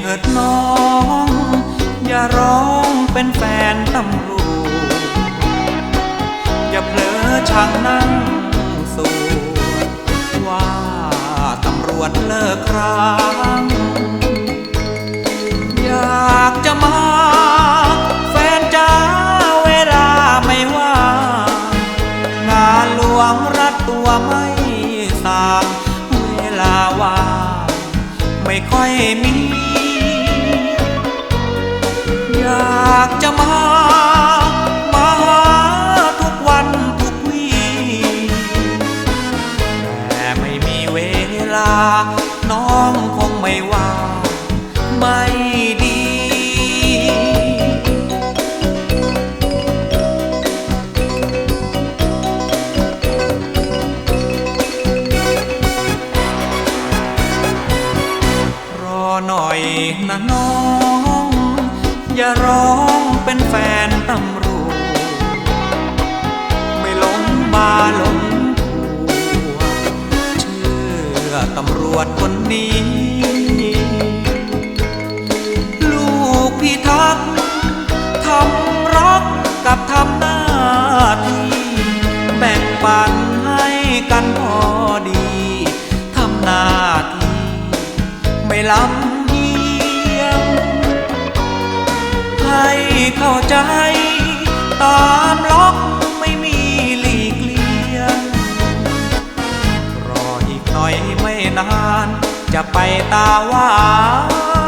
เถิดน้อง อย่าร้องเป็นแฟนตำรวจอย่าเผลอช่างนั่งสูว่าตำรวจเลิกครางอยากจะมาแฟนจ้เวลาไม่ว่างานหลวงรัดตัวไม่สางเวลาว่าไม่ค่อยมีากจะมามาหาทุกวันทุกวีแต่ไม่มีเวลา น้องคงไม่ว่า ไม่ดี รอหน่อยนะน้อง อย่าร้องเป็นแฟนตำรวจไม่หลงบาหลงผัวเชื่อตำรวจคนนี้ ลูกพี่ทักทำรักกับทำหน้าที่แบ่งปันให้กันพอดี ทำหน้าที่ไม่ล้ำ เข้าใจ ตามล็อกไม่มีหลีกเลี่ยงรออีกหน่อยไม่นาน จะไปตาหวาน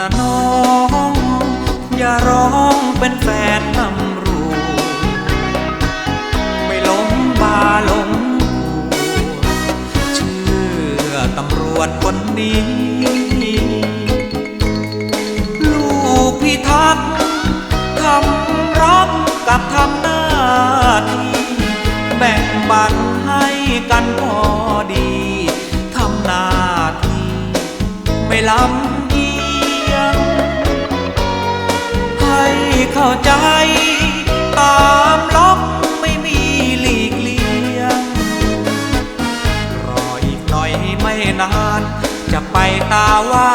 นะน้อง อย่าร้องเป็นแฟนตำรวจไม่หลงบาหลงเชื่อตำรวจคนนี้ ลูกพี่ทักทำรักกับทำหน้าที่แบ่งบันให้กันพอดี ทำหน้าที่ไม่ล้ำ เข้าใจตามล็อกไม่มีหลีกเลี่ยงรออีกหน่อยไม่นาน จะไปตาหวา